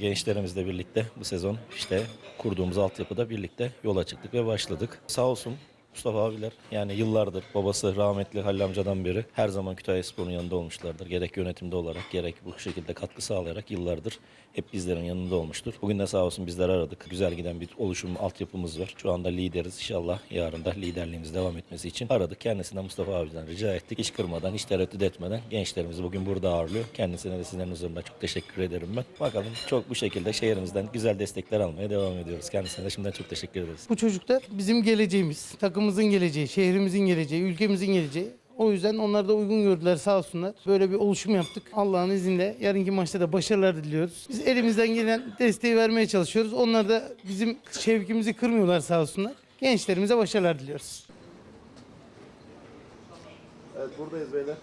Gençlerimizle birlikte bu sezon işte kurduğumuz altyapıda birlikte yola çıktık ve başladık. Sağ olsun Mustafa abiler yani yıllardır babası rahmetli Halil amcadan beri her zaman Kütahya Spor'un yanında olmuşlardır. Gerek yönetimde olarak gerek bu şekilde katkı sağlayarak yıllardır hep bizlerin yanında olmuştur. Bugün de sağ olsun bizler aradık. Güzel giden bir oluşum altyapımız var. Şu anda lideriz. İnşallah yarın da liderliğimiz devam etmesi için aradık. Kendisine Mustafa abiden rica ettik. Hiç kırmadan, hiç tereddüt etmeden gençlerimizi bugün burada ağırlıyor. Kendisine de sizlerin huzurunda çok teşekkür ederim ben. Bakalım çok bu şekilde şehrimizden güzel destekler almaya devam ediyoruz. Kendisine de şimdiden çok teşekkür ederiz. Bu çocuklar bizim geleceğimiz, takımımızın geleceği, şehrimizin geleceği, ülkemizin geleceği. O yüzden onlar da uygun gördüler sağ olsunlar. Böyle bir oluşum yaptık. Allah'ın izniyle yarınki maçta da başarılar diliyoruz. Biz elimizden gelen desteği vermeye çalışıyoruz. Onlar da bizim şevkimizi kırmıyorlar sağ olsunlar. Gençlerimize başarılar diliyoruz. Evet buradayız beyler.